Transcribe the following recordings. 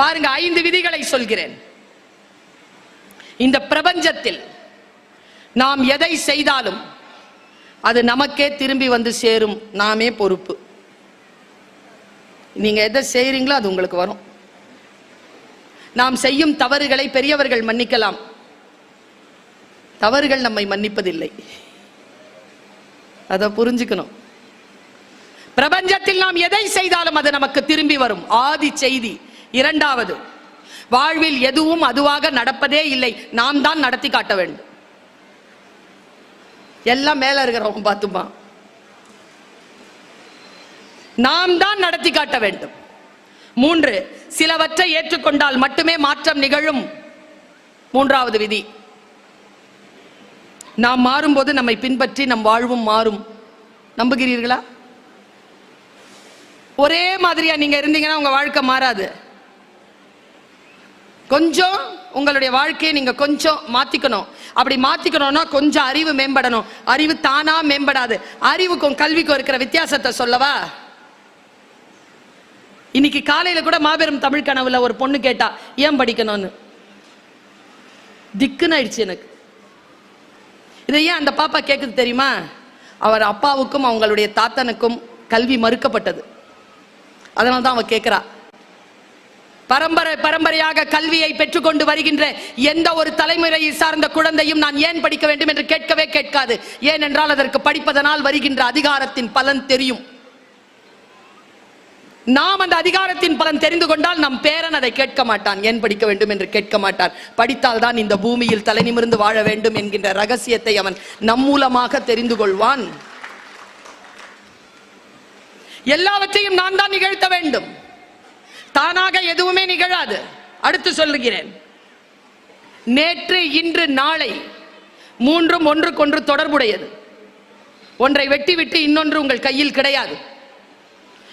பாருங்க ஐந்து விதிகளை சொல்கிறேன். இந்த பிரபஞ்சத்தில் நாம் எதை செய்தாலும் அது நமக்கே திரும்பி வந்து சேரும் நாமே பொறுப்பு. நீங்க எதை செய்யறீங்களோ அது உங்களுக்கு வரும். நாம் செய்யும் தவறுகளை பெரியவர்கள் மன்னிக்கலாம். தவறுகள் நம்மை மன்னிப்பதில்லை. அதை புரிஞ்சுக்கணும். பிரபஞ்சத்தில் நாம் எதை செய்தாலும் அது நமக்கு திரும்பி வரும். ஆதி செய்தி இரண்டாவது வாழ்வில் எதுவும் அதுவாக நடப்பதே இல்லை. நாம் தான் நடத்தி காட்ட வேண்டும். எல்லாம் மேல இருக்கிறவங்க பார்த்துமா நாம் தான் நடத்தி காட்ட வேண்டும். மூன்று சிலவற்றை ஏற்றுக்கொண்டால் மட்டுமே மாற்றம் நிகழும். மூன்றாவது விதி நாம் மாறும்போது நம்மை பின்பற்றி நம் வாழ்வும் மாறும். நம்புகிறீர்களா? ஒரே மாதிரியா நீங்க இருந்தீங்கன்னா உங்க வாழ்க்கை மாறாது. கொஞ்சம் உங்களுடைய வாழ்க்கையை நீங்க கொஞ்சம் மாத்திக்கணும். அப்படி மாத்திக்கணும்னா கொஞ்சம் அறிவு மேம்படணும். அறிவு தானா மேம்படாது. அறிவுக்கும் கல்விக்கும் இருக்கிற வித்தியாசத்தை சொல்லவா? இன்னைக்கு காலையில கூட மாபெரும் தமிழ் கனவுல ஒரு பொண்ணு கேட்டா ஏன் படிக்கணும்னு? திக்குன்னு ஆயிடுச்சு எனக்கு. இதை ஏன் அந்த பாப்பா கேட்குது தெரியுமா? அவர் அப்பாவுக்கும் அவங்களுடைய தாத்தனுக்கும் கல்வி மறுக்கப்பட்டது. அதனால தான் அவ கேட்கிறா பரம்பரை பரம்பரையாக கல்வியை பெற்றுக்கொண்டு வருகின்ற எந்த ஒரு தலைமுறையை சார்ந்த குழந்தையும் நான் ஏன் படிக்க வேண்டும் என்று கேட்கவே கேட்காது. ஏனென்றால் அதற்கு படிப்பதனால் வருகின்ற அதிகாரத்தின் பலன் தெரியும். நாம் அந்த அதிகாரத்தின் பலன் தெரிந்து கொண்டால் நம் பேரன் அதை கேட்க மாட்டான். ஏன் படிக்க வேண்டும் என்று கேட்க மாட்டான். படித்தால் தான் இந்த பூமியில் தலை நிமிர்ந்து வாழ வேண்டும் என்கின்ற ரகசியத்தை அவன் நம் மூலமாக தெரிந்து கொள்வான். எல்லாவற்றையும் நான் தான் நிகழ்த்த வேண்டும். தானாக எதுவுமே நிகழாது. அடுத்து சொல்லுகிறேன். நேற்று இன்று நாளை மூன்றும் ஒன்றுக்கொன்று தொடர்புடையது. ஒன்றை வெட்டிவிட்டு இன்னொன்று உங்கள் கையில் கிடையாது.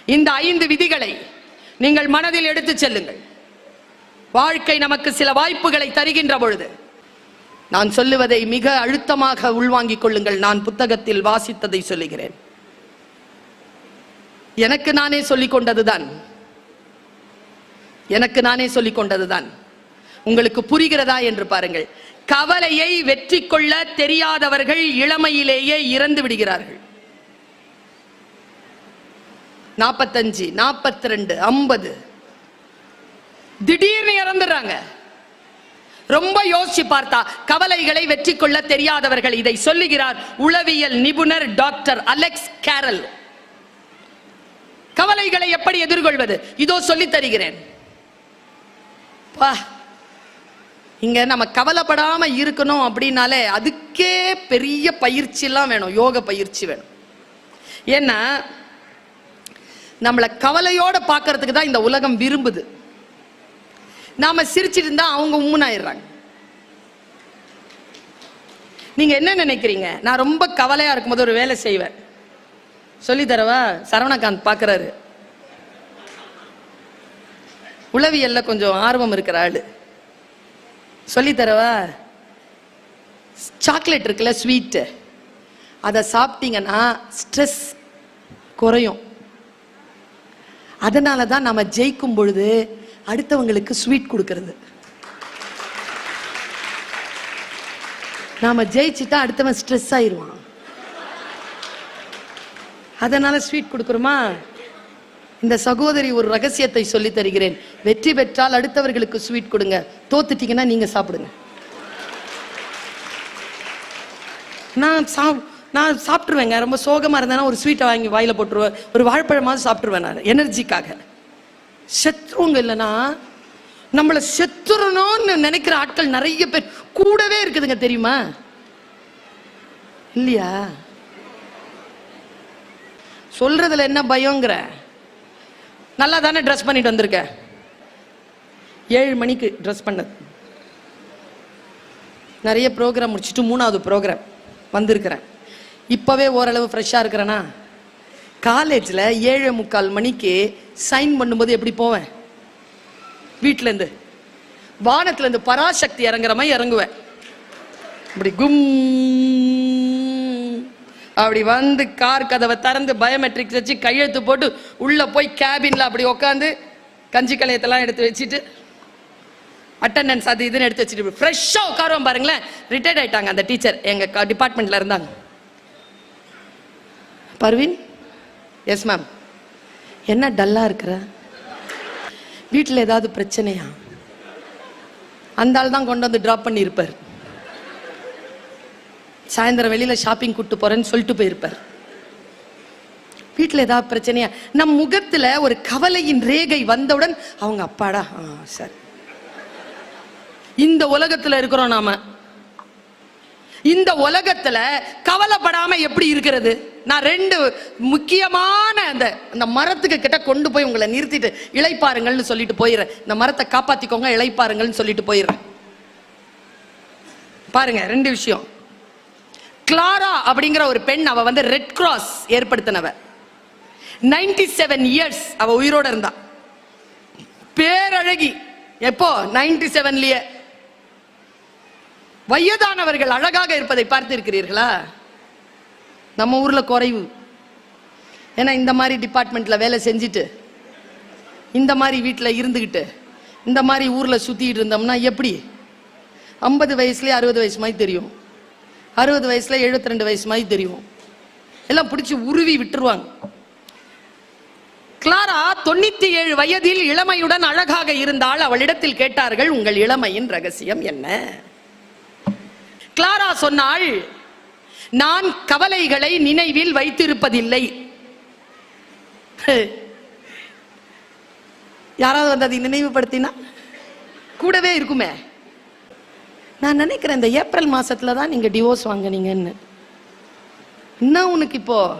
இந்த ஐந்து விதிகளை நீங்கள் மனதில் எடுத்துச் செல்லுங்கள். வாழ்க்கை நமக்கு சில வாய்ப்புகளை தருகின்ற பொழுது நான் சொல்லுவதை மிக அழுத்தமாக உள்வாங்கிக் கொள்ளுங்கள். நான் புத்தகத்தில் வாசித்ததை சொல்லுகிறேன். எனக்கு நானே சொல்லிக் கொண்டதுதான். எனக்கு நானே சொல்லிக் கொண்டதுதான் உங்களுக்கு புரிகிறதா என்று பாருங்கள். கவலையை வெற்றி கொள்ள தெரியாதவர்கள் இளமையிலேயே இறந்து விடுகிறார்கள். நாற்பத்தஞ்சு நாற்பத்தி ரெண்டு ஐம்பது. திடீர்னு இறந்துடுறாங்க. ரொம்ப யோசிச்சு பார்த்தா கவலைகளை வெற்றி கொள்ள தெரியாதவர்கள் இதை சொல்லுகிறார் உளவியல் நிபுணர் டாக்டர் அலெக்ஸ் கேரல். கவலைகளை எப்படி எதிர்கொள்வது? இதோ சொல்லி தருகிறேன். பா இங்க நம்ம கவலைப்படாம இருக்கணும் அப்படின்னாலே அதுக்கே பெரிய பயிற்சிலாம் வேணும் யோக பயிற்சி வேணும். ஏன்னா நம்மளை கவலையோட பார்க்கறதுக்கு தான் இந்த உலகம் விரும்புது. நாம சிரிச்சிட்டு இருந்தா அவங்க உம்முனாயிடுறாங்க. நீங்க என்ன நினைக்கிறீங்க? நான் ரொம்ப கவலையா இருக்கும்போது ஒரு வேலை செய்வேன். சொல்லி தரவா? சரவணகாந்த் பார்க்கறாரு உளவியல்ல கொஞ்சம் ஆர்வம் இருக்கிற ஆளு. சொல்லி தரவா சாக்லேட் இருக்குல்ல ஸ்வீட்டு அதை சாப்பிட்டீங்கன்னா ஸ்ட்ரெஸ் குறையும். அதனால தான் நம்ம ஜெயிக்கும் பொழுது அடுத்தவங்களுக்கு ஸ்வீட் கொடுக்கறது. நாம ஜெயிச்சுட்டா அடுத்தவன் ஸ்ட்ரெஸ் ஆயிடுவான் அதனால ஸ்வீட் கொடுக்குறோமா? இந்த சகோதரி ஒரு ரகசியத்தை சொல்லி தருகிறேன். வெற்றி பெற்றால் அடுத்தவர்களுக்கு ஸ்வீட் கொடுங்க. தோத்துட்டீங்கன்னா நீங்க சாப்பிடுங்க. நான் சா நான் சாப்பிட்ருவேங்க ரொம்ப சோகமாக இருந்தேன்னா ஒரு ஸ்வீட்டை வாங்கி வாயில் போட்டுருவேன். ஒரு வாழைப்பழமாவது சாப்பிட்ருவேன் நான் எனர்ஜிக்காக. செத்துருவங்க இல்லைன்னா நம்மளை செத்துறணும்னு நினைக்கிற ஆட்கள் நிறைய பேர் கூடவே இருக்குதுங்க தெரியுமா? இல்லையா? சொல்றதுல என்ன பயங்கிற நல்லா தானே ட்ரெஸ் பண்ணிட்டு வந்திருக்க? ஏழு மணிக்கு ட்ரெஸ் பண்ணது. நிறைய ப்ரோக்ராம் முடிச்சுட்டு மூணாவது ப்ரோக்ராம் வந்திருக்கிறேன். இப்போவே ஓரளவு ஃப்ரெஷ்ஷாக இருக்கிறேனா? காலேஜில் ஏழு முக்கால் மணிக்கு சைன் பண்ணும்போது எப்படி போவேன்? வீட்டிலேருந்து வானத்துலேருந்து பராசக்தி இறங்குற மாதிரி இறங்குவேன். இப்படி கும் அப்படி வந்து கார் கதவை திறந்து பயோமெட்ரிக்ஸ் வச்சு கையெழுத்து போட்டு உள்ளே போய் கேபினில் அப்படி உட்காந்து கஞ்சி கலையத்தெல்லாம் எடுத்து வச்சுட்டு அட்டண்டன்ஸ் அது இதுன்னு எடுத்து வச்சுட்டு ஃப்ரெஷ்ஷாக உட்காருவோம் பாருங்களேன். ரிட்டையர்ட் ஆயிட்டாங்க அந்த டீச்சர் எங்கள் டிபார்ட்மெண்ட்டில் இருந்தாங்க. பர்வீன்? எஸ் மேம் என்ன டல்லாக இருக்கிற? வீட்டில் ஏதாவது பிரச்சனையா? அந்த ஆள் தான் கொண்டு வந்து ட்ராப் பண்ணியிருப்பார். சாயந்தரம் வெளியில் ஷாப்பிங் கூட்டு போகிறேன்னு சொல்லிட்டு போயிருப்பார். வீட்டில் ஏதாவது பிரச்சனையா? நம் முகத்தில் ஒரு கவலையின் ரேகை வந்தவுடன் அவங்க அப்பாடா ஆ சரி. இந்த உலகத்தில் இருக்கிறோம் நாம. இந்த உலகத்துல கவலைப்படாம எப்படி இருக்கிறது? நான் ரெண்டு முக்கியமான அந்த அந்த மரத்துக்கு கிட்ட கொண்டு போய் உங்களை நிறுத்திட்டு இழைப்பாருங்கள்னு சொல்லிட்டு போயிடுறேன். இந்த மரத்தை காப்பாத்திக்கோங்க இழைப்பாருங்கள்னு சொல்லிட்டு போயிடுறேன். பாருங்க ரெண்டு விஷயம். கிளாரா அப்படிங்கிற ஒரு பெண் அவ வந்து ரெட் கிராஸ் ஏற்படுத்தினவ. 97 செவன் இயர்ஸ் அவ உயிரோட இருந்தா. பேரழகி. எப்போ? 97 செவன்லயே வயதானவர்கள் அழகாக இருப்பதை பார்த்திருக்கிறீர்களா? நம்ம ஊர்ல குறைவு. ஏன்னா இந்த மாதிரி டிபார்ட்மெண்ட்ல வேலை செஞ்சுட்டு இந்த மாதிரி வீட்டில் இருந்துக்கிட்டு இந்த மாதிரி ஊர்ல சுத்திட்டு இருந்தோம்னா எப்படி? ஐம்பது வயசுலேயே அறுபது வயசு மாதிரி தெரியும். அறுபது வயசுல 72 ரெண்டு வயசு மாதிரி தெரியும். எல்லாம் பிடிச்சி உருவி விட்டுருவாங்க. கிளாரா தொண்ணூத்தி ஏழு வயதில் இளமையுடன் அழகாக இருந்தால் அவளிடத்தில் கேட்டார்கள் உங்கள் இளமையின் ரகசியம் என்ன? கிளாரா சொன்னாள் நான் கவலைகளை நினைவில் வைத்திருப்பதில்லை. யாராவது வந்து அதை நினைவுபடுத்தினா? கூடவே இருக்குமே. நான் நினைக்கிறேன் இந்த ஏப்ரல் மாசத்துல தான் நீங்க டிவோர்ஸ் வாங்குனீங்கன்னு. என்ன உனக்கு இப்போ?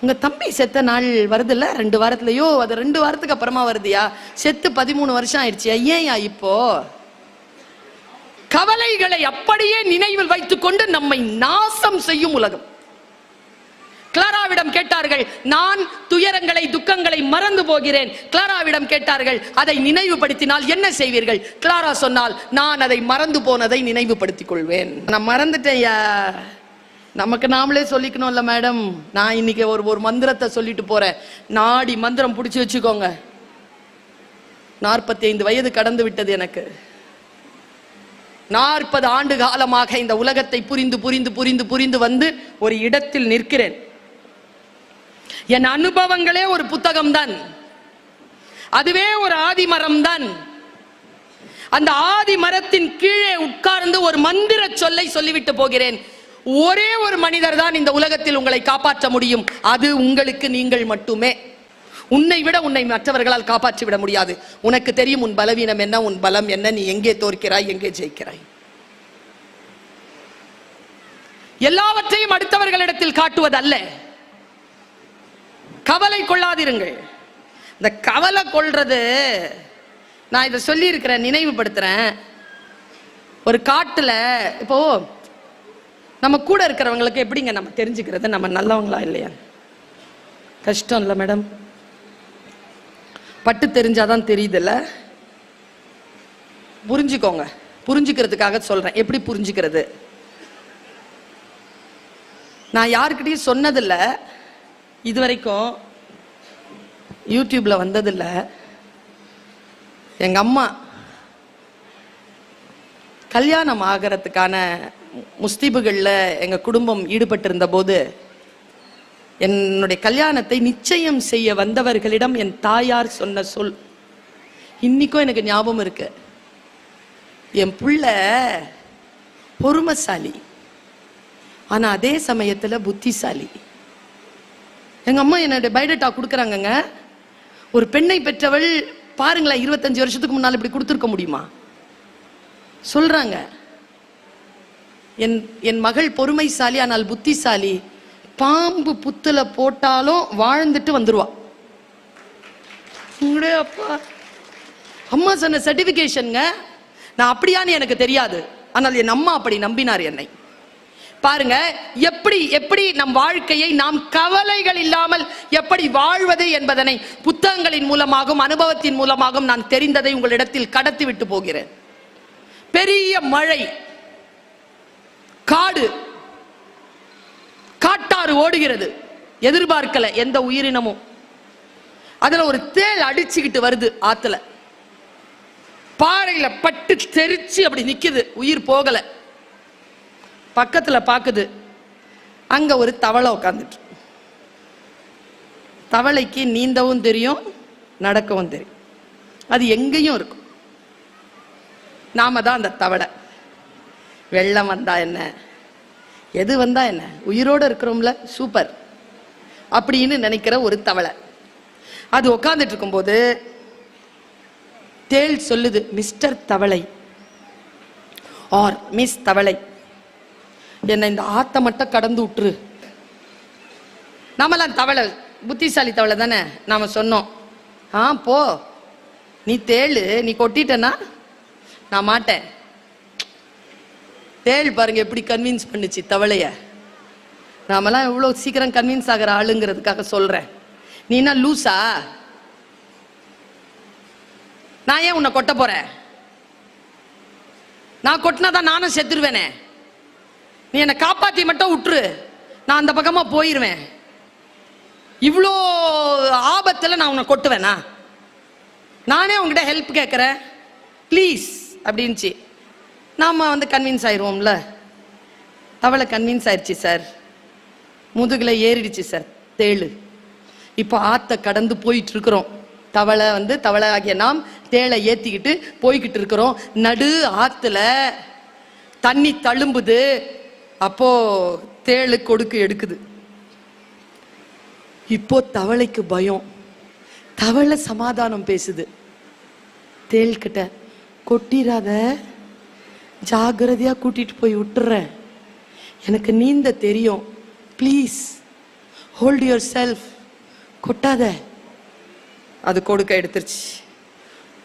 உங்க தம்பி செத்த நாள் வருதுல்ல? ரெண்டு வாரத்துலயோ அது ரெண்டு வாரத்துக்கு அப்புறமா வருதுயா? செத்து பதிமூணு வருஷம் ஆயிடுச்சியா ஏன்யா இப்போ? கவலைகளை அப்படியே நினைவில் வைத்துக்கொண்டு நம்மை நாசம் செய்யும் உலகம். கிளாராவிடம் கேட்டார்கள் நான் துயரங்களை துக்கங்களை மறந்து போகிறேன். கிளாராவிடம் கேட்டார்கள் அதை நினைவுபடுத்தினால் என்ன செய்வீர்கள்? கிளாரா சொன்னால் நான் அதை மறந்து போனதை நினைவுபடுத்திக் கொள்வேன் நான் மறந்துட்டேன்யா நமக்கு நாமளே சொல்லிக்கணும்ல மேடம். நான் இன்னைக்கு ஒரு ஒரு மந்திரத்தை சொல்லிட்டு போறேன். நாடி மந்திரம் பிடிச்சி வச்சுக்கோங்க. நாற்பத்தி ஐந்து வயது கடந்து விட்டது எனக்கு. நாற்பது ஆண்டு காலமாக இந்த உலகத்தை புரிந்து புரிந்து புரிந்து புரிந்து வந்து ஒரு இடத்தில் நிற்கிறேன். என் அனுபவங்களே ஒரு புத்தகம் தான் அதுவே ஒரு ஆதிமரம் தான் அந்த ஆதி மரத்தின் கீழே உட்கார்ந்து ஒரு மந்திர சொல்லை சொல்லிவிட்டு போகிறேன். ஒரே ஒரு மனிதர் தான் இந்த உலகத்தில் உங்களை காப்பாற்ற முடியும். அது உங்களுக்கு நீங்கள் மட்டுமே. உன்னை விட உன்னை மற்றவர்களால் காப்பாற்றி விட முடியாது. உனக்கு தெரியும் உன் பலவீனம் என்ன உன் பலம் என்ன நீ எங்கே தோற்கிறாய் எங்கே ஜெயிக்கிறாய். எல்லாவற்றையும் அடுத்தவர்களிடத்தில் காட்டுவதல்ல. கவலை கொள்ளாதிருங்கள். இந்த கவலை கொள்றது நான் இதை சொல்லியிருக்கிறேன் நினைவுபடுத்துறேன். ஒரு காட்டில் இப்போ நம்ம கூட இருக்கிறவங்களுக்கு எப்படிங்க நம்ம தெரிஞ்சுக்கிறது? நம்ம நல்லவங்களா இல்லையா? கஷ்டம் இல்லை மேடம். பட்டு தெரிஞ்சாதான் தெரியுதுல்ல. புரிஞ்சுக்கோங்க. புரிஞ்சுக்கிறதுக்காக சொல்றேன். எப்படி புரிஞ்சுக்கிறது? நான் யாருக்கிட்டையும் சொன்னதில்லை. இது வரைக்கும் யூடியூப்ல வந்ததில்ல. எங்க அம்மா கல்யாணம் ஆகிறதுக்கான முஸ்தீபுகளில் எங்க குடும்பம் ஈடுபட்டிருந்த போது என்னுடைய கல்யாணத்தை நிச்சயம் செய்ய வந்தவர்களிடம் என் தாயார் சொன்ன சொல் இன்னைக்கும் எனக்கு ஞாபகம் இருக்கு. என் புள்ள பொறுமசாலி ஆனா அதே சமயத்துல புத்திசாலி. எங்க அம்மா என்னுடைய பயோடேட்டா கொடுக்குறாங்கங்க. ஒரு பெண்ணை பெற்றவள் பாருங்களேன் இருபத்தஞ்சு வருஷத்துக்கு முன்னால் இப்படி கொடுத்துருக்க முடியுமா? சொல்றாங்க. என் என் மகள் பொறுமைசாலி ஆனால் புத்திசாலி. பாம்பு புத்துல போட்டாலும் வாழ்ந்துட்டு வந்துருவா. உங்களுடைய அப்பா. அம்மா சொன்ன சர்டிபிகேஷனுங்க நான் அப்படியான்னு எனக்கு தெரியாது. ஆனால் என் அம்மா அப்படி நம்பினார் என்னை. பாருங்க எப்படி எப்படி நம் வாழ்க்கையை நாம் கவலைகள் இல்லாமல் எப்படி வாழ்வது என்பதனை புத்தகங்களின் மூலமாகவும் அனுபவத்தின் மூலமாகவும் நான் தெரிந்ததை உங்களிடத்தில் கடத்தி விட்டு போகிறேன். பெரிய மழை காடு காட்டாறு ஓடுகிறது. எதிர்பார்க்கல எந்த உயிரினமும். அதுல ஒரு தேள் அடிச்சுக்கிட்டு வருது ஆத்துல. பாறையில பட்டு தெரிச்சு அப்படி நிக்குது உயிர் போகல. பக்கத்துல பாக்குது. அங்க ஒரு தவளை உட்காந்துட்டு தவளைக்கு நீந்தவும் தெரியும் நடக்கவும் தெரியும். அது எங்கேயும் இருக்கும். நாம தான் அந்த தவளை. வெள்ளம் வந்தா என்ன? எது வந்தா என்ன? உயிரோட இருக்கிறோம்ல சூப்பர். அப்படின்னு நினைக்கிற ஒரு தவளை. அது உட்காந்துட்டு இருக்கும்போது தேள் சொல்லுது மிஸ்டர் தவளை. ஆர் மிஸ் தவளை. என்னை இந்த ஆத்த மட்டும் கடந்து விட்டுரு நாமெல்லாம் தவளை புத்திசாலி தவளை தானே நாம சொன்னோம். ஆ போ. நீ தேள் நீ கொட்டிட்டனா நான் மாட்டேன். தேள் பாருங்க எப்படி கன்வின்ஸ் பண்ணுச்சு தவளைய. நாமெல்லாம் எவ்வளோ சீக்கிரம் கன்வின்ஸ் ஆகிற ஆளுங்கிறதுக்காக சொல்றேன். நீ என்ன லூசா? நான் ஏன் உன்னை கொட்ட போறேன்? நான் கொட்டினா தான் நானும் செத்துருவேனே. நீ என்னை காப்பாத்தி மட்டும் விட்டுரு நான் அந்த பக்கமா போயிருவேன். இவ்வளோ ஆபத்தில் நான் உன்னை கொட்டுவேனா? நானே உங்ககிட்ட ஹெல்ப் கேட்குறேன் ப்ளீஸ் அப்படின்ச்சு நாம் வந்து கன்வின்ஸ் ஆயிடுவோம்ல தவளை கன்வின்ஸ் ஆயிடுச்சு சார் முதுகில் ஏறிடுச்சு சார் தேளு. இப்போ ஆத்த கடந்து போயிட்டு இருக்கிறோம் தவளை வந்து தவளை ஆகிய நாம் தேளை ஏற்றிக்கிட்டு போய்கிட்டு இருக்கிறோம் நடு ஆற்றுல தண்ணி தழும்புது. அப்போ தேளு கொடுக்கு எடுக்குது. இப்போ தவளைக்கு பயம். தவளை சமாதானம் பேசுது. தேள் கிட்ட கொட்டிராத ஜாகிரதையா கூட்டிட்டு போய் விட்டுறேன் எனக்கு நீந்த தெரியும். ப்ளீஸ் ஹோல்ட் யுவர் செல்ஃப் கொட்டாத. அது கொடுக்க எடுத்துருச்சு.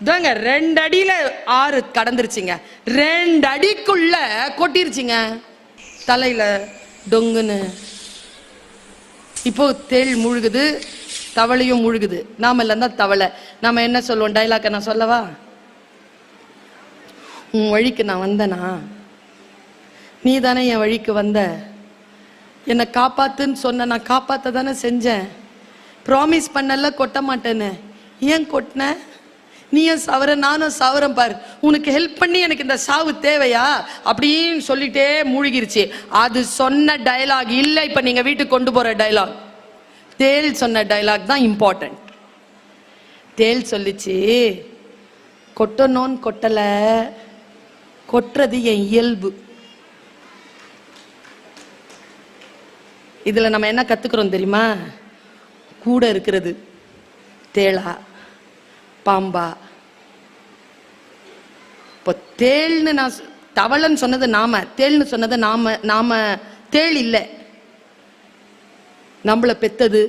இதாங்க ரெண்டு அடியில ஆறு கடந்துருச்சுங்க. ரெண்டு அடிக்குள்ள கொட்டிருச்சுங்க. தலையில் டொங்குன்னு. இப்போ தேள் முழுகுது தவளையும் முழுகுது. நாம இல்லைன்னா தவளை. நாம என்ன சொல்லுவோம்? டைலாக்க நான் சொல்லவா? உன் வழிக்கு நான் வந்தனா? நீ தானே என் வழிக்கு வந்த. என்னை காப்பாத்துன்னு சொன்ன நான் காப்பாத்த தானே செஞ்சேன். ப்ராமிஸ் பண்ணல கொட்ட மாட்டேன்னு. ஏன் கொட்டினேன் நீயும் சவர நானும் சவரம் பார். உனக்கு ஹெல்ப் பண்ணி எனக்கு இந்த சாவு தேவையா? அப்படின்னு சொல்லிட்டே மூழ்கிருச்சு. அது சொன்ன டயலாக் இல்லை இப்போ நீங்கள் வீட்டுக்கு கொண்டு போகிற டயலாக் தேள் சொன்ன டயலாக் தான் இம்பார்ட்டன்ட் தேள் சொல்லிச்சு கொட்டணும்னு கொட்டலை. கொட்டுறது என் இயல்பு. இதில் நம்ம என்ன கற்றுக்குறோம் தெரியுமா? கூட இருக்கிறது. தேளா பாம்பா. இப்போ தேள்னு நான் தவளன்னு சொன்னது நாம தேள்னு சொன்னது நாம நாம தேள் இல்லை. நம்மளை பெத்தது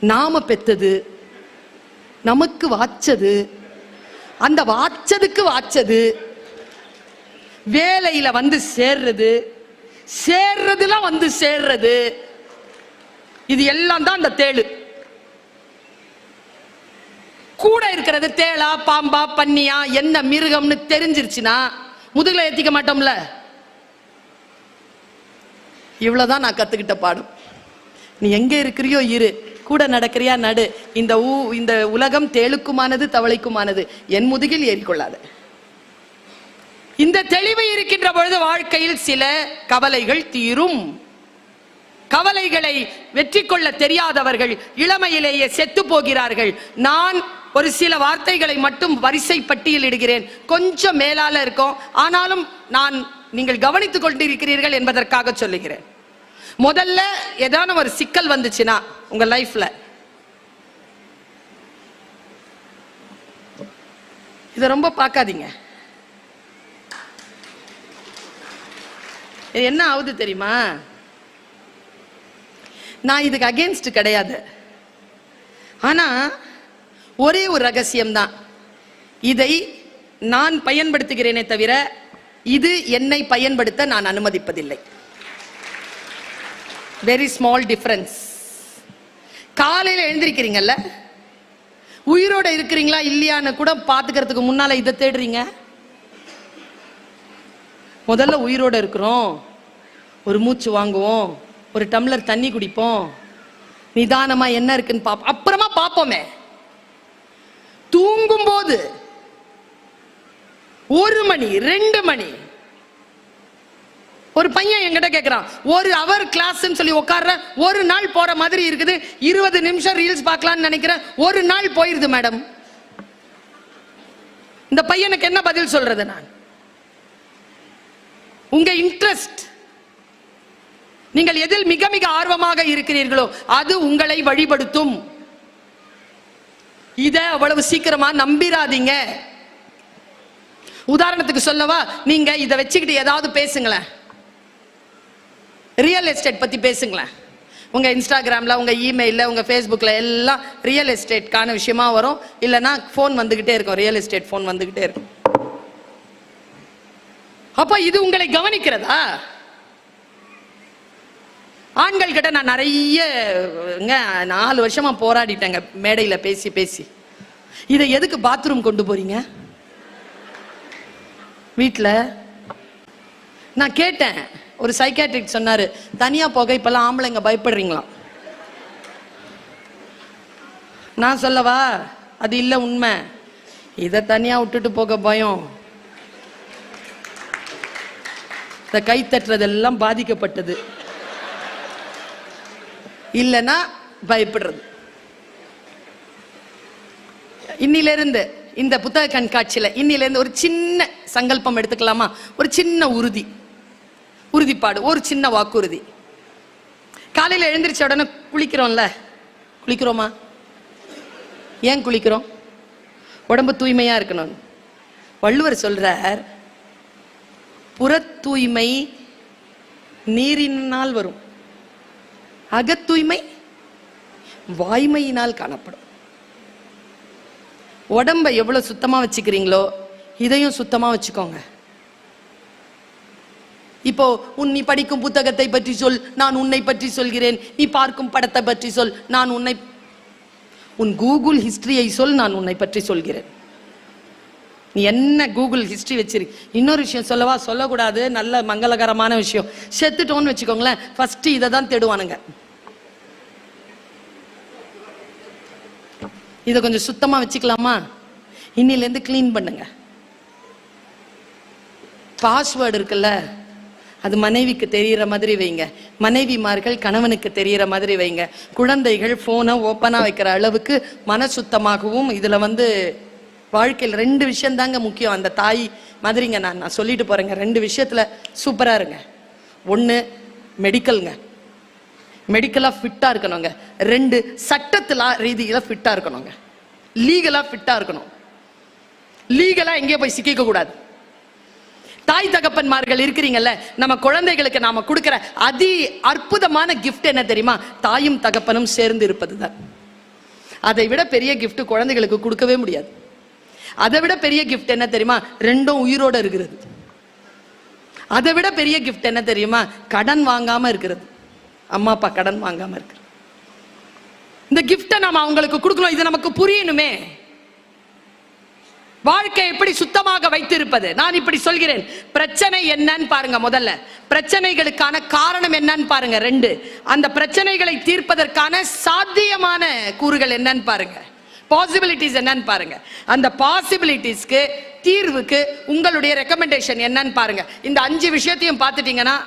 நாம பெத்தது நமக்கு வாச்சது அந்த வாச்சதுக்கு வாச்சது வேலையில வந்து சேர்றது சேர்றதுல வந்து சேர்றது இது எல்லாம் தான் அந்த தேழு கூட இருக்கிறது தேளா பாம்பா பன்னியா என்ன மிருகம்னு தெரிஞ்சிருச்சுன்னா முதுகில் ஏற்றிக்க மாட்டோம்ல? இவ்வளோதான் நான் கற்றுக்கிட்ட பாடம். நீ எங்கே இருக்கிறியோ இரு. கூட நடக்கிறியா நடு. இந்த ஊ இந்த உலகம் தேளுக்குமானது தவளைக்குமானது. என் முதுகில் ஏறிக்கொள்ளாது. இந்த தெளிவு இருக்கின்ற பொழுது வாழ்க்கையில் சில கவலைகள் தீரும். கவலைகளை வெற்றி கொள்ள தெரியாதவர்கள் இளமையிலேயே செத்து போகிறார்கள். நான் ஒரு சில வார்த்தைகளை மட்டும் வரிசை பட்டியலிடுகிறேன் கொஞ்சம் மேலால இருக்கும். ஆனாலும் நான் நீங்கள் கவனித்துக் கொண்டிருக்கிறீர்கள் என்பதற்காக சொல்லுகிறேன். முதல்ல ஏதான ஒரு சிக்கல் வந்துச்சுன்னா உங்க லைஃப்ல. இதை ரொம்ப பார்க்காதீங்க. என்ன ஆகுது தெரியுமா? நான் இதுக்கு அகேன்ஸ்ட் கிடையாது. ஆனா ஒரே ஒரு ரகசியம் தான் இதை நான் பயன்படுத்துகிறேனே தவிர இது என்னை பயன்படுத்த நான் அனுமதிப்பதில்லை. வெரி ஸ்மால் டிஃபரன்ஸ் காலையில் எழுந்திருக்கிறீங்கல்ல? உயிரோட இருக்கிறீங்களா இல்லையான்னு கூட பார்த்துக்கிறதுக்கு முன்னால இதை தேடுறீங்க? முதல்ல உயிரோட இருக்கிறோம். ஒரு மூச்சு வாங்குவோம். ஒரு டம்ளர் தண்ணி குடிப்போம். நிதானமா என்ன இருக்குன்னு பார்ப்போம் அப்புறமா பார்ப்போமே. தூங்கும்போது ஒரு மணி ரெண்டு மணி. ஒரு பையன் என்கிட்ட கேட்கிறான் ஒரு அவர் கிளாஸ் சொல்லி உட்கார்ற ஒரு நாள் போற மாதிரி இருக்குது. இருபது நிமிஷம் ரீல்ஸ் பார்க்கலாம்னு நினைக்கிறேன். ஒரு நாள் போயிருது மேடம் இந்த பையனுக்கு என்ன பதில் சொல்றது நான்? உங்க இன்ட்ரெஸ்ட் நீங்கள் எதில் மிக மிக ஆர்வமாக இருக்கிறீர்களோ அது உங்களை வழிபடுத்தும். இதை அவ்வளவு சீக்கிரமா நம்பிராதீங்க. உதாரணத்துக்கு சொல்லவா நீங்க இதை வச்சுக்கிட்டு ஏதாவது பேசுங்களேன். ரியல் எஸ்டேட் பத்தி பேசுங்களேன். உங்க இன்ஸ்டாகிராம்ல உங்க இமெயில உங்க ஃபேஸ்புக்ல எல்லாம் ரியல் எஸ்டேட்கான விஷயமா வரும். இல்லைன்னா ஃபோன் வந்துகிட்டே இருக்கும். ரியல் எஸ்டேட் ஃபோன் வந்துகிட்டே இருக்கும். அப்ப இது உங்களை கவனிக்கிறதா? ஆண்கள் கிட்ட நான் நிறைய நாலு வருஷமா போராடிட்டேங்க மேடையில பேசி பேசி. இதை எதுக்கு பாத்ரூம் கொண்டு போறீங்க? வீட்டில் நான் கேட்டேன் ஒரு சைக்காட்ரிக் சொன்னாரு தனியா போக இப்பெல்லாம் ஆம்பளைங்க பயப்படுறீங்களாம். நான் சொல்லவா அது இல்லை உண்மை. இதை தனியா விட்டுட்டு போக பயம். இந்த கை தட்டுறதெல்லாம் பாதிக்கப்பட்டது. இல்லைன்னா பயப்படுறது. இன்னிலிருந்து இந்த புத்தக கண்காட்சியில் இன்னிலிருந்து ஒரு சின்ன சங்கல்பம் எடுத்துக்கலாமா? ஒரு சின்ன உறுதி. உறுதிப்பாடு ஒரு சின்ன வாக்குறுதி. காலையில் எழுந்திரிச்ச உடனே குளிக்கிறோம்ல? குளிக்கிறோமா? ஏன் குளிக்கிறோம்? உடம்பு தூய்மையாக இருக்கணும். வள்ளுவர் சொல்றார் புற தூய்மை நீரினால் வரும். அகத்தூய்மை வாய்மையினால் காணப்படும். உடம்ப எவ்வளவு சுத்தமா வச்சுக்கிறீங்களோ இதையும் சுத்தமா வச்சுக்கோங்க. இப்போ உன் நீ படிக்கும் புத்தகத்தை பற்றி சொல் நான் உன்னை பற்றி சொல்கிறேன். நீ பார்க்கும் படத்தை பற்றி சொல் நான் உன்னை உன் கூகுள் ஹிஸ்டரியை சொல் நான் உன்னை பற்றி சொல்கிறேன். நீ என்ன கூகுள் ஹிஸ்ட்ரி வச்சிருக்கு இன்னொரு விஷயம் சொல்லவா? சொல்லக்கூடாது. நல்ல மங்களகரமான விஷயம். செத்துட்டோன்னு வச்சுக்கோங்களேன். ஃபஸ்ட்டு இதை தான் தேடுவானுங்க. இதை கொஞ்சம் சுத்தமா வச்சுக்கலாமா? இன்னிலேருந்து க்ளீன் பண்ணுங்க. பாஸ்வேர்டு இருக்குல்ல அது மனைவிக்கு தெரியிற மாதிரி வைங்க. மனைவிமார்கள் கணவனுக்கு தெரியிற மாதிரி வைங்க. குழந்தைகள் ஃபோனை ஓப்பனாக வைக்கிற அளவுக்கு மன சுத்தமாகவும் இதில் வந்து வாழ்க்கையில் ரெண்டு விஷயம் தாங்க முக்கியம். அந்த தாய் மாதிரிங்க நான் நான் சொல்லிட்டு போறேங்க. ரெண்டு விஷயத்துல சூப்பராக இருங்க. ஒன்று மெடிக்கல்ங்க மெடிக்கலாக ஃபிட்டாக இருக்கணுங்க. ரெண்டு சட்டத்தில் ரீதியில் ஃபிட்டாக இருக்கணுங்க. லீகலாக ஃபிட்டாக இருக்கணும். லீகலாக எங்கேயோ போய் சிக்கிக்கக்கூடாது தாய் தகப்பன்மார்கள் இருக்கிறீங்கல்ல நம்ம குழந்தைகளுக்கு நாம கொடுக்கிற அதி அற்புதமான கிஃப்ட் என்ன தெரியுமா? தாயும் தகப்பனும் சேர்ந்து இருப்பது தான் அதை விட பெரிய கிஃப்ட் குழந்தைகளுக்கு கொடுக்கவே முடியாது. அதை விட பெரிய கிஃப்ட் என்ன தெரியுமா? ரெண்டும் உயிரோட இருக்கிறது. அதை விட பெரிய கிஃப்ட் என்ன தெரியுமா? கடன் வாங்காம இருக்கிறது. அம்மா அப்பா கடன் வாங்காம இருக்கிற இந்த கிஃப்டை நாம அவங்களுக்கு கொடுக்கணும். இது நமக்கு புரியணுமே. வாழ்க்கை எப்படி சுத்தமாக வைத்திருப்பது? நான் இப்படி சொல்கிறேன். பிரச்சனை என்னன்னு பாருங்க முதல்ல. பிரச்சனைகளுக்கான காரணம் என்னன்னு பாருங்க. ரெண்டு அந்த பிரச்சனைகளை தீர்ப்பதற்கான சாத்தியமான கூறுகள் என்னன்னு பாருங்க. பாசிபிலிட்டிஸ் என்னன்னு பாருங்க. அந்த பாசிபிலிட்டிஸ்க்கு தீர்வுக்கு உங்களுடைய ரெக்கமெண்டேஷன் என்னன்னு பாருங்க. இந்த அஞ்சு விஷயத்தையும் பார்த்துட்டீங்கன்னா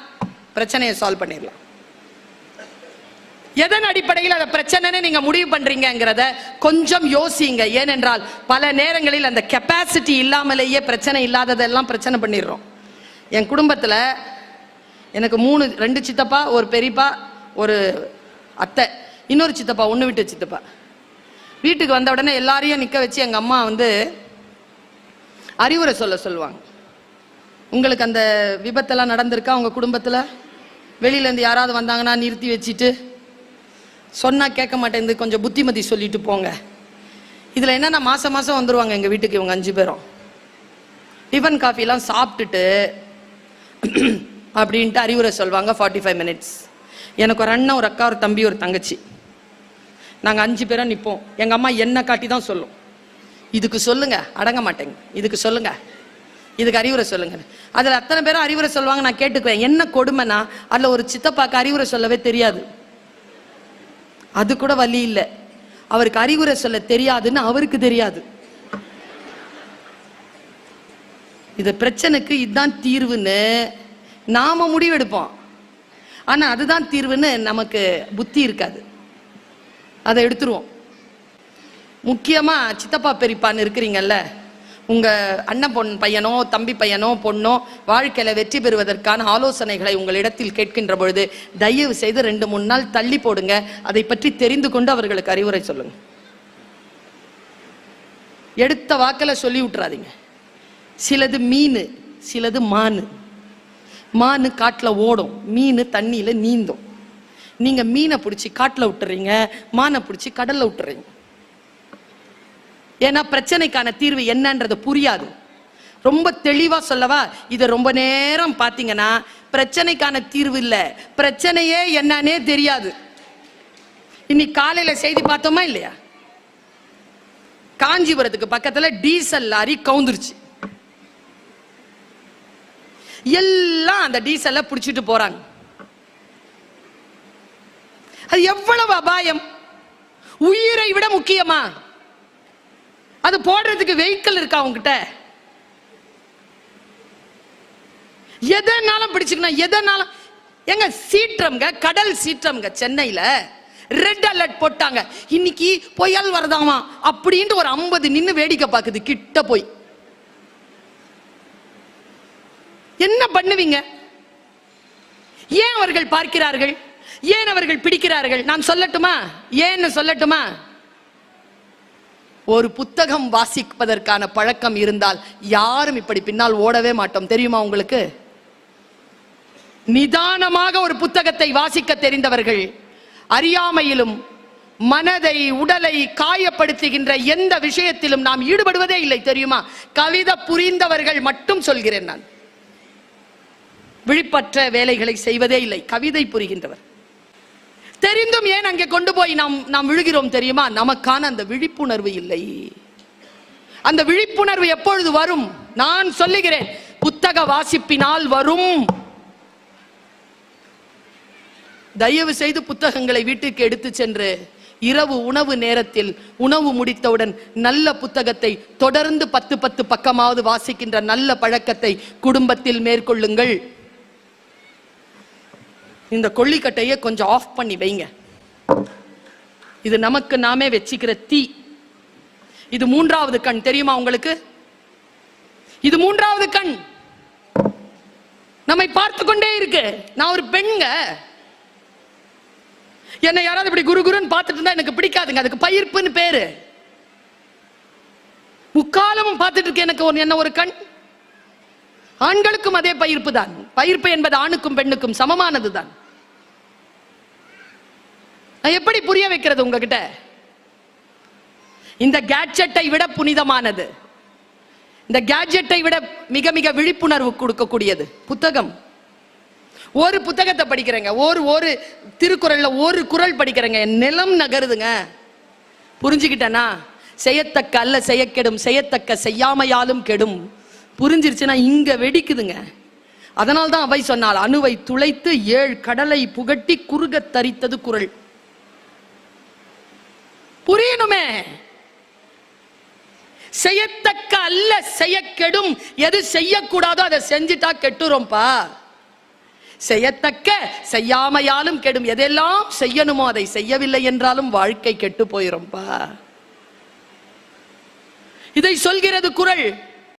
பிரச்சனையை சால்வ் பண்ணிடலாம். எதன் அடிப்படையில் அதை பிரச்சனைன்னு நீங்க முடிவு பண்றீங்கிறத கொஞ்சம் யோசிங்க. ஏனென்றால் பல நேரங்களில் அந்த கெப்பாசிட்டி இல்லாமலேயே பிரச்சனை இல்லாததெல்லாம் பிரச்சனை பண்ணிடுறோம். என் குடும்பத்தில் எனக்கு மூணு ரெண்டு சித்தப்பா ஒரு பெரியப்பா ஒரு அத்தை இன்னொரு சித்தப்பா ஒன்று விட்டு சித்தப்பா. வீட்டுக்கு வந்த உடனே எல்லாரையும் நிற்க வச்சு எங்கள் அம்மா வந்து அறிவுரை சொல்ல சொல்லுவாங்க. உங்களுக்கு அந்த விபத்தெல்லாம் நடந்திருக்கா உங்கள் குடும்பத்தில்? வெளியிலேருந்து யாராவது வந்தாங்கன்னா நிறுத்தி வச்சுட்டு சொன்னால் கேட்க மாட்டேங்குது கொஞ்சம் புத்திமதி சொல்லிட்டு போங்க. இதில் என்னென்னா மாதம் மாதம் வந்துடுவாங்க எங்கள் வீட்டுக்கு இவங்க அஞ்சு பேரும். டிஃபன் காஃபிலாம் சாப்பிட்டுட்டு அப்படின்ட்டு அறிவுரை சொல்லுவாங்க ஃபார்ட்டி ஃபைவ் மினிட்ஸ் எனக்கு ஒரு அண்ணன் ஒரு அக்கா ஒரு தம்பி ஒரு தங்கச்சி. நாங்கள் அஞ்சு பேரும் நிற்போம் எங்கள் அம்மா என்னை காட்டி தான் சொல்லும். இதுக்கு சொல்லுங்க. அடங்க மாட்டேங்க. இதுக்கு சொல்லுங்க. இதுக்கு அறிவுரை சொல்லுங்க. அதில் அத்தனை பேரும் அறிவுரை சொல்லுவாங்க. நான் கேட்டுக்குவேன். என்ன கொடுமைனா அதில் ஒரு சித்தப்பாக்கு அறிவுரை சொல்லவே தெரியாது. அது கூட வழி இல்லை. அவருக்கு அறிவுரை சொல்ல தெரியாதுன்னு அவருக்கு தெரியாது. இது பிரச்சனைக்கு இதுதான் தீர்வுன்னு நாம முடிவெடுப்போம். ஆனா அதுதான் தீர்வுன்னு நமக்கு புத்தி இருக்காது. அதை எடுத்துருவோம். முக்கியமா சித்தப்பா பெரியப்பான்னு இருக்கிறீங்கல்ல உங்க அண்ணன் பொன் பையனோ தம்பி பையனோ பொண்ணோ வாழ்க்கையில வெற்றி பெறுவதற்கான ஆலோசனைகளை உங்களிடத்தில் கேட்கின்ற பொழுது தயவு செய்து ரெண்டு மூணு நாள் தள்ளி போடுங்க. அதை பற்றி தெரிந்து கொண்டு அவர்களுக்கு அறிவுரை சொல்லுங்க. எடுத்த வாக்கில் சொல்லி விட்டுறாதீங்க. சிலது மீன் சிலது மான். மான் காட்டில் ஓடும் மீன் தண்ணியில் நீந்தும். நீங்கள் மீனை பிடிச்சி காட்டில் விட்டுறீங்க மானை பிடிச்சி கடலில் விட்டுறீங்க. ஏன்னா பிரச்சனைக்கான தீர்வு என்னன்றது புரியாது. ரொம்ப தெளிவா சொல்லவா? இதை ரொம்ப நேரம் பார்த்தீங்கன்னா பிரச்சனைக்கான தீர்வு இல்லை. பிரச்சனையே என்னன்னே தெரியாது. இன்னைக்கு காலையில செய்தி பார்த்தோமா இல்லையா? காஞ்சிபுரத்துக்கு பக்கத்துல டீசல் லாரி கவுந்துருச்சு. எல்லாம் அந்த டீசலை பிடிச்சிட்டு போறாங்க. அது எவ்வளவு அபாயம்? உயிரை விட முக்கியமா? அது போடுறதுக்கு வெஹிக்கிள் இருக்கா உங்ககிட்ட எதனாலும் பிடிச்சுக்கணும் எதனாலும் எங்க சீற்றம்ங்க கடல் சீற்றம்ங்க சென்னையில. ரெட் அலர்ட் போட்டாங்க. இன்னைக்கு புயல் வரதாமா? அப்படின்ட்டு ஒரு ஐம்பது நின்னு வேடிக்கை பார்க்குது கிட்ட போய். என்ன பண்ணுவீங்க? ஏன் அவர்கள் பார்க்கிறார்கள்? ஏன் அவர்கள் பிடிக்கிறார்கள்? நான் சொல்லட்டுமா? ஏன்னு சொல்லட்டுமா? ஒரு புத்தகம் வாசிப்பதற்கான பழக்கம் இருந்தால் யாரும் இப்படி பின்னால் ஓடவே மாட்டோம். தெரியுமா உங்களுக்கு? நிதானமாக ஒரு புத்தகத்தை வாசிக்க தெரிந்தவர்கள் அறியாமையிலும் மனதை உடலை காயப்படுத்துகின்ற எந்த விஷயத்திலும் நாம் ஈடுபடுவதே இல்லை. தெரியுமா? கவிதை புரிந்தவர்கள் மட்டும் சொல்கிறேன் நான். விழிப்பற்ற வேலைகளை செய்வதே இல்லை. கவிதை புரிகின்றவர். தெரிந்தும் ஏன் அங்கே கொண்டு போய் நாம் நாம் விழுகிறோம் தெரியுமா? நமக்கான அந்த விழிப்புணர்வு இல்லை. அந்த விழிப்புணர்வு எப்பொழுது வரும்? நான் சொல்லுகிறேன் புத்தக வாசிப்பினால் வரும். தயவு செய்து புத்தகங்களை வீட்டுக்கு எடுத்து சென்று இரவு உணவு நேரத்தில் உணவு முடித்தவுடன் நல்ல புத்தகத்தை தொடர்ந்து பத்து பத்து பக்கமாவது வாசிக்கின்ற நல்ல பழக்கத்தை குடும்பத்தில் மேற்கொள்ளுங்கள். இந்த கொள்ளிக்கட்டையை கொஞ்சம் ஆஃப் பண்ணி வைங்க. இது நமக்கு நாமே வச்சுக்கிற தீ. இது மூன்றாவது கண் தெரியுமா உங்களுக்கு? இது மூன்றாவது கண். நம்மை பார்த்து கொண்டே இருக்கு. நான் ஒரு பெண்ங்க. என்னை யாராவது இப்படி குரு குருன்னு பார்த்துட்டு இருந்தா எனக்கு பிடிக்காதுங்க. அதுக்கு பயிர்ப்புன்னு பேரு. முக்காலமும் பார்த்துட்டு இருக்கு எனக்கு ஒரு என்ன ஒரு கண்? ஆண்களுக்கும் அதே பயிர்ப்பு தான். பயிர்ப்பு என்பது ஆணுக்கும் பெண்ணுக்கும் சமமானது தான் நான் எப்படி புரிய வைக்கிறது உங்ககிட்ட? இந்த கேட்ஜெட்டை விட புனிதமானது. இந்த கேட்ஜெட்டை விட மிக மிக விழிப்புணர்வு கொடுக்கக்கூடியது. புத்தகம். ஒரு புத்தகத்தை படிக்கிறேங்க. ஒரு ஒரு திருக்குறள்ல ஒரு குறள் படிக்கிறேங்க. என் நிலம் நகருதுங்க. புரிஞ்சுக்கிட்டேனா? செய்யத்தக்க அல்ல செய்ய கெடும் செய்யத்தக்க செய்யாமையாலும் கெடும். புரிஞ்சிருச்சுன்னா இங்க வெடிக்குதுங்க. அதனால் தான் அவை சொன்னால் அணுவை துளைத்து ஏழு கடலை புகட்டி குறுகத் தரித்தது குரல். புரியணுமே. செய்யத்தக்க அல்ல செய்ய கெடும். எது செய்யக்கூடாதோ அதை செஞ்சுட்டா கெட்டுறோம்ப்பா செய்யத்தக்க செய்யாமையாலும் கெடும். எதெல்லாம் செய்யணுமோ அதை செய்யவில்லை என்றாலும் வாழ்க்கை கெட்டு போயிரும்பா இதை சொல்கிறது குரல்.